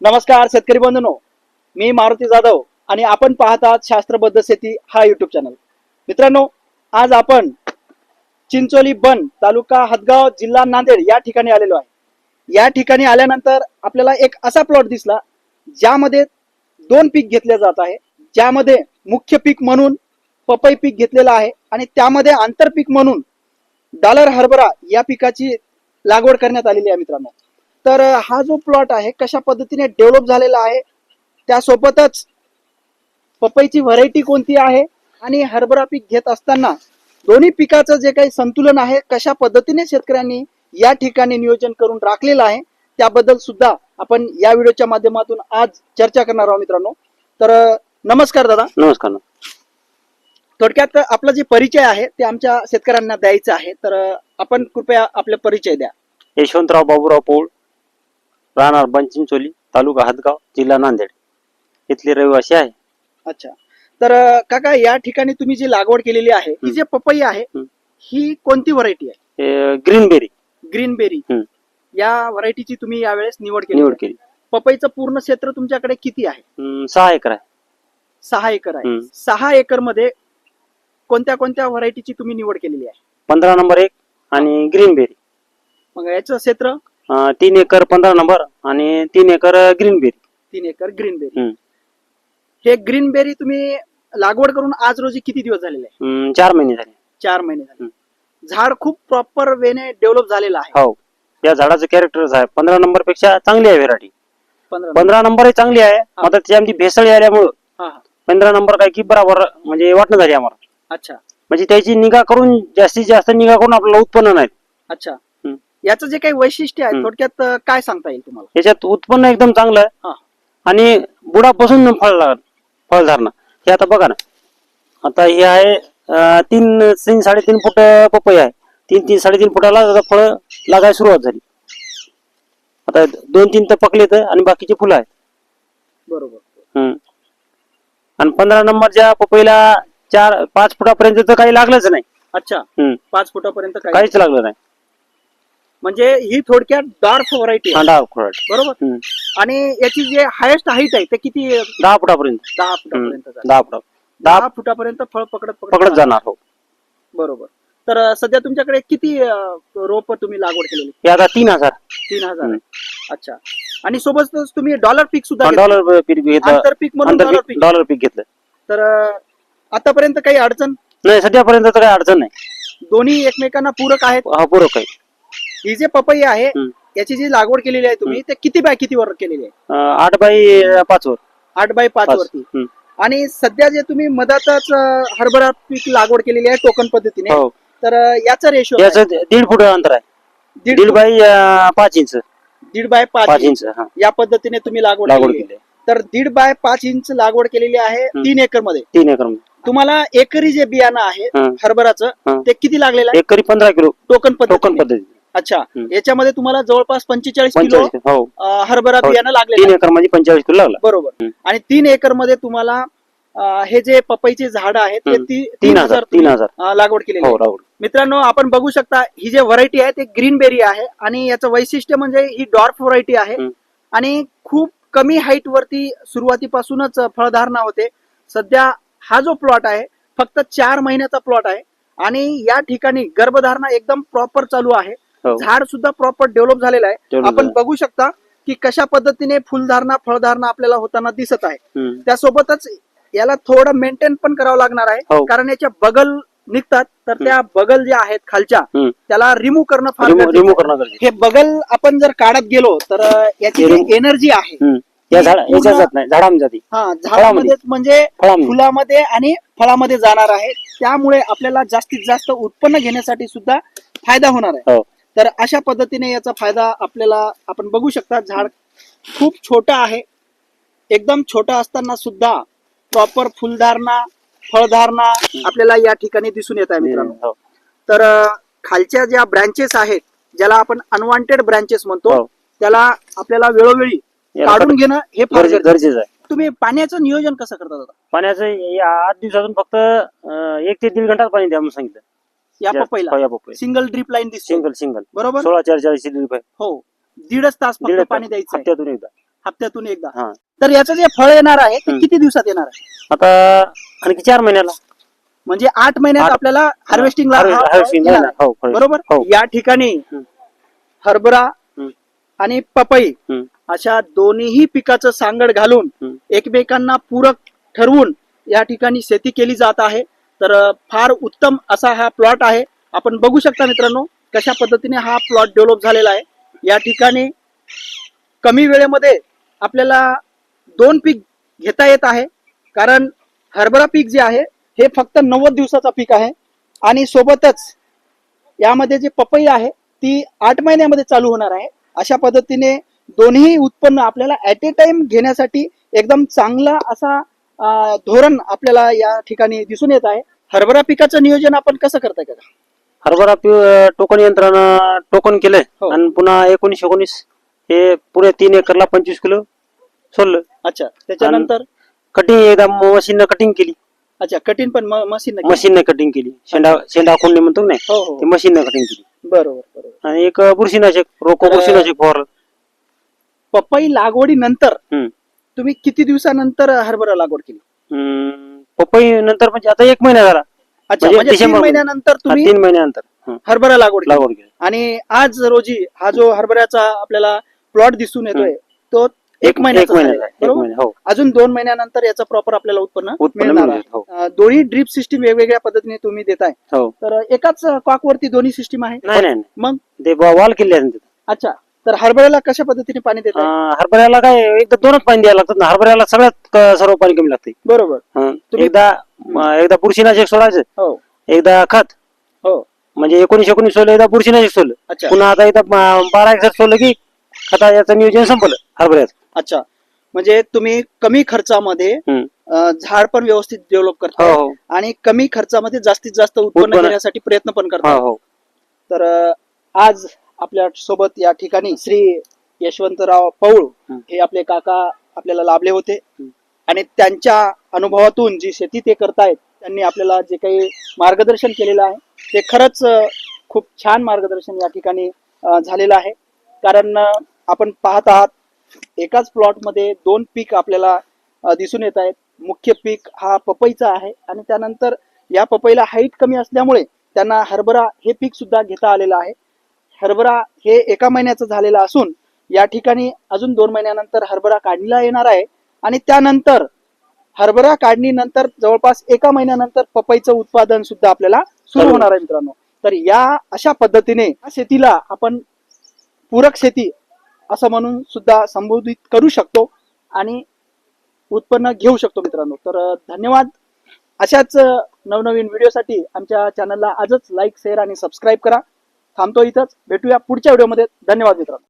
नमस्कार शेतकरी बंधूंनो. मी मारुती जाधव आणि आपण पाहतात शास्त्रबद्ध शेती हा युट्यूब चॅनल मित्रांनो आज आपण चिंचोली बन तालुका हदगाव जिल्हा नांदेड या ठिकाणी आलेलो आहे. या ठिकाणी आल्यानंतर आपल्याला एक असा प्लॉट दिसला ज्यामध्ये दोन पीक घेतले जात आहे. ज्यामध्ये मुख्य पीक म्हणून पपई पीक घेतलेलं आहे आणि त्यामध्ये आंतरपीक म्हणून डालर हरभरा या पिकाची लागवड करण्यात आलेली आहे मित्रांनो. तर हा जो प्लॉट आहे कशा पद्धतीने डेव्हलप झालेला आहे त्यासोबतच पपईची व्हरायटी कोणती आहे आणि हरभरा पीक घेत असताना दोन्ही पिकाचं जे काही संतुलन आहे कशा पद्धतीने शेतकऱ्यांनी या ठिकाणी नियोजन करून राखलेलं आहे त्याबद्दल सुद्धा आपण या व्हिडिओच्या माध्यमातून आज चर्चा करणार आहोत मित्रांनो. तर नमस्कार दादा. नमस्कार. थोडक्यात आपला जे परिचय आहे ते आमच्या शेतकऱ्यांना द्यायचं आहे. तर आपण कृपया आपले परिचय द्या. यशवंतराव बाबूराव पौळ राहणार बनचिंचोली तालुका हदगाव जिल्हा नांदेड. इथले रहिवासी आहे. अच्छा. तर अ, काका या ठिकाणी तुम्ही जी लागवड केलेली आहे ही. जे पपई आहे हं. ही कोणती व्हरायटी आहे? हे ग्रीनबेरी. ग्रीन बेरी हं. या व्हरायटीची तुम्ही यावेळेस निवड केली निवड आहे. केली. पपईचं पूर्ण क्षेत्र तुमच्याकडे किती आहे? हम्म, सहा एकर आहे. सहा एकर आहे. हं. सहा एकरमध्ये कोणत्या कोणत्या व्हरायटीची तुम्ही निवड केलेली आहे? पंधरा नंबर एक आणि ग्रीनबेरी. मग याचं क्षेत्र? अं, तीन एकर पंधरा नंबर आणि तीन एकर ग्रीनबेरी तीन एकर ग्रीन बेरी हं. ग्रीन बेरी तुम्ही लागवड करून आज रोजी किती दिवस झालेले आहे? चार महिने झाले. चार महिने झाले. झाड खूप प्रॉपर वेने डेव्हलप झालेलं आहे. हो. या झाडाचं कॅरेक्टरच आहे पंधरा नंबरपेक्षा चांगली आहे व्हेरायटी पंधरा पंधरा नंबर चांगली आहे. मात्र त्याची आमची भेसळी आल्यामुळं हा हा. पंधरा नंबर काय की बराबर म्हणजे वाटणं झाली आम्हाला. अच्छा. म्हणजे त्याची निगा करून जास्तीत जास्त निगा करून आपल्याला उत्पन्न नाही अच्छा. याचं जे काही वैशिष्ट्य आहे. थोडक्यात अं, काय सांगता येईल तुम्हाला? याच्यात उत्पन्न एकदम चांगलं आहे. हा. आणि बुडापासून फळ लाग फळधारणा हे आता बघा ना. आता हे आहे अं, तीन तीन साडेतीन फुट पपई आहे. तीन तीन साडेतीन फुटाला आता फळ लागायला सुरुवात झाली. आता दोन तीन तर पकलेत आणि बाकीचे फुलं आहेत. बरोबर. हम्म. आणि पंधरा नंबरच्या पपईला चार पाच फुटापर्यंत तर काही लागलंच नाही. अच्छा. हम्म. पाच फुटापर्यंत काही काहीच लागलं नाही. म्हणजे ही थोडक्यात डार्क व्हरायटी बरोबर. आणि याची जे हायेस्ट हाईट आहे ते किती दहा फुटापर्यंत. दहा. फुटापर्यंत. दहा फुटा. दहा फुटापर्यंत फळ पकडत पकडत जाणार हो. बरोबर. तर सध्या तुमच्याकडे किती रोप तुम्ही लागवड केलेली? आता तीन हजार. तीन हजार. अच्छा. आणि सोबतच तुम्ही डॉलर पीक सुद्धा. डॉलर पीक घेतलं. आंतरपीक म्हणून डॉलर पीक डॉलर पीक घेतलं. तर आतापर्यंत काही अडचण? नाही सध्यापर्यंत काही अडचण नाही. दोन्ही एकमेकांना पूरक आहेत? पूरक आहे ही जे पपई आहे हम्म. याची जी लागवड केलेली आहे तुम्ही ते किती बाय किती वर केलेली आहे? अं, आठ बाय पाच वर. आठ बाय पाच पाच. वरती. हम्म. आणि सध्या जे तुम्ही मधातच अं, हरभरा पीक लागवड केलेली आहे टोकन पद्धतीने हो. तर अं, याचा रेशो याचं दीड फुट अंतर आहे. दीड दीड बाय अं, पाच इंच. दीड बाय पाच पाच इंच. हा. या पद्धतीने तुम्ही लागवड लागवड केलेली आहे. केली तर दीड बाय पाच इंच लागवड केलेली आहे. तीन एकरमध्ये तीन एकर तुम्हाला एकरी जे बियाणं आहे हं. हरभराचं हं. ते किती लागलेलं आहे? एकरी पंधरा किलो. टोकन टोकन पद्धती पद्धती अच्छा. याच्यामध्ये तुम्हाला जवळपास पंचेचाळीस किलो पंचेचाळीस हो अं, हरभरा हो. बियाणं लागलेलं तीन. एकर म्हणजे पंचेचाळीस किलो लागला बरोबर. आणि तीन एकरमध्ये तुम्हाला अं, हे जे पपईचे झाड आहेत ते. ती- तीन हजार तीन तुम्ही, हजार अं, लागवड केलेली हो मित्रांनो आपण बघू शकता ही जे व्हरायटी आहे ते ग्रीन बेरी आहे आणि याचं वैशिष्ट्य म्हणजे ही डॉर्फ व्हरायटी आहे. आणि खूप कमी हाईट वरती सुरुवातीपासूनच फळधारणा होते सध्या हा जो प्लॉट आहे फक्त चार महिन्याचा प्लॉट आहे आणि या ठिकाणी गर्भधारणा एकदम प्रॉपर चालू आहे हो झाड सुद्धा प्रॉपर डेव्हलप झालेलं आहे Develop आपण झालं. बघू शकता की कशा पद्धतीने फुलधारणा फळधारणा आपल्याला होताना दिसत आहे हम्म. त्यासोबतच याला थोडं मेंटेन पण करावं लागणार आहे हो. कारण याच्या बगल निघतात तर त्या बगल ज्या आहेत खालच्या हम्म. त्याला रिमूव्ह करणं फार रिमूव्ह गरजेचं रिमूव्ह आहे. करणं गरजेचं हे बगल आपण जर काढत गेलो तर अं, याची जी एनर्जी आहे हम्म. या झाड पूर्ण- याच्यात जात नाही झाडामध्ये जाते हा फळामध्ये. झाडामध्ये म्हणजे फळामध्ये फुलामध्ये आणि फळामध्ये जाणार आहे त्यामुळे आपल्याला जास्तीत जास्त उत्पन्न घेण्यासाठी सुद्धा फायदा होणार आहे हो तर अशा पद्धतीने याचा फायदा आपल्याला आपण बघू शकता झाड खूप छोटं आहे. एकदम छोटं असताना सुद्धा प्रॉपर फुलधारणा फळधारणा आपल्याला या ठिकाणी दिसून येत आहे मित्रांनो. हो. तर खालच्या ज्या ब्रँचेस आहेत ज्याला आपण अनवॉन्टेड ब्रँचेस म्हणतो हो. त्याला आपल्याला वेळोवेळी काढून घेणं हे फार गरजे- गरजेचं आहे. तुम्ही पाण्याचं नियोजन कसं करता पाण्याचं आठ दिवसातून फक्त एक ते दीड घंटाच पाणी द्या म्हणून सांगितलं. या पपईला या पपई सिंगल ड्रिप लाईन दिसते सिंगल सिंगल बरोबर सोळा चार चाळीस रुपये हो दीडच तास फक्त पाणी द्यायचं आहे हप्त्यातून एकदा हप्त्यातून एकदा हा तर याचं जे फळ येणार आहे ते हम्म. किती दिवसात येणार आहे आता आणखी चार महिन्याला म्हणजे आठ महिन्यात आठ- आपल्याला हार्वेस्टिंगला हार्वे- हा फळ हार्वेस्टिंग येणार. आहे. हो फळ. बरोबर हो या ठिकाणी हम्म. हरभरा हम्म. आणि पपई हम्म. अशा दोन्ही पिकाचं सांगड घालून हम्म. एकमेकांना पूरक ठरवून या ठिकाणी शेती केली जात आहे तर फार उत्तम असा हा प्लॉट आहे. आपण बघू शकता मित्रांनो कशा पद्धतीने हा प्लॉट डेव्हलप झालेला आहे. या ठिकाणी कमी वेळेमध्ये आपल्याला दोन पीक घेता येत आहे. कारण हरभरा पीक जे आहे हे फक्त नव्वद दिवसाचा पीक आहे. आणि सोबतच यामध्ये जे पपई आहे ती आठ महिन्यामध्ये चालू होणार आहे. अशा पद्धतीने दोन्ही उत्पन्न आपल्याला ॲट ए टाइम घेण्यासाठी एकदम चांगला असा धोरण आपल्याला या ठिकाणी दिसून येत आहे. हरभरा पिकाचं नियोजन आपण कसं करताय का हरभरा पि- टोकन यंत्रानं टोकन केलंय. हो. आणि पुन्हा एकोणीस एकोणीस हे पुढे तीन एकरला पंचवीस किलो सोडलं. अच्छा. त्याच्यानंतर? कटिंग एकदा मशीननं कटिंग केली. अच्छा. कठीण पण मशीन मशीनने कटिंग केली. शेंडा शेंडा कोंडणी म्हणतो ना हो हो. ते मशीनने कटिंग केली. बरोबर बरोबर. आणि एक बुरशीनाशक रोको बुरशीनाशक फवारलं. पपई लागवडीनंतर हम्म. तुम्ही किती दिवसानंतर हरभरा लागवड केली? हम्म, पपई नंतर म्हणजे आता एक महिना झाला. अच्छा म्हणजे म्हणजे तीन डिसेंबर महिन्यानंतर हा, तुम्ही तीन महिन्यानंतर. हं, हरभरा लागवड केली. लागवड केली. आणि आज रोजी हा जो हरभऱ्याचा आपल्याला प्लॉट दिसून येतोय तो एक महिन्याचा महिन्याचा झालेला आहे, एक बरोबर? महिना हो. अजून दोन महिन्यानंतर याचं प्रॉपर आपल्याला उत्पन्न उत्पन्न मिळणार मिळेल, हो. अं, दोन्ही ड्रीप सिस्टीम वेगवेगळ्या पद्धतीने तुम्ही देताय. हो. तर एकाच कॉकवरती दोन्ही सिस्टीम आहे? नाही नाही नाही. मग? ते वाल केले आहेत तिथं. अच्छा. तर हरभऱ्याला कशा पद्धतीने पाणी देताय? अं, हरभऱ्याला काय एकदा दोनच पाणी द्यायला लागतात ना. हरभऱ्याला सगळ्यात सर्व पाणी कमी लागते बरोबर. तुम्ही- एकदा एकदा बुरशीनाशक सोडायचं. हो. एकदा खत. हो. म्हणजे एकोणीस एकोणीस सोडलं एकदा बुरशीनाशक सोडलं. अच्छा. पुन्हा आता एकदा बारा एक सोडलं की खता याचं नियोजन संपलं हरभऱ्याचं. अच्छा. म्हणजे तुम्ही कमी खर्चामध्ये हम्म. अं, झाड पण व्यवस्थित डेव्हलप हो करताय हो आणि कमी खर्चामध्ये जास्तीत जास्त उत्पन्न उत्पन्न. घेण्यासाठी प्रयत्न पण हो करताय हो. तर अं, आज आपल्यासोबत या ठिकाणी श्री यशवंतराव पौळ हं. आपले काका आपल्याला लाभले होते. आणि त्यांच्या अनुभवातून जी शेती ते करतायत त्यांनी आपल्याला जे काही मार्गदर्शन केलेलं आहे ते खरंच खूप छान मार्गदर्शन या ठिकाणी झालेलं आहे. कारण आपण पाहत आहात एकाच प्लॉटमध्ये दोन पीक आपल्याला दिसून येत आहेत. मुख्य पीक हा पपईचा आहे आणि त्यानंतर या पपईला हाईट कमी असल्यामुळे त्यांना हरभरा हे पीक सुद्धा घेता आलेलं आहे. हरभरा हे एका महिन्याचं झालेलं असून या ठिकाणी अजून दोन महिन्यानंतर हरभरा काढणीला येणार आहे. आणि त्यानंतर हरभरा काढणीनंतर जवळपास एका महिन्यानंतर पपईचं उत्पादन सुद्धा आपल्याला सुरू होणार आहे मित्रांनो. तर या अशा पद्धतीने शेतीला आपण पूरक शेती असं म्हणून सुद्धा संबोधित करू शकतो आणि उत्पन्न घेऊ शकतो मित्रांनो. तर धन्यवाद. अशाच नवनवीन व्हिडिओसाठी आमच्या चॅनलला आजच लाईक शेअर आणि सबस्क्राईब करा. थांबतो इथंच. भेटूया पुढच्या व्हिडिओमध्ये. धन्यवाद मित्रांनो.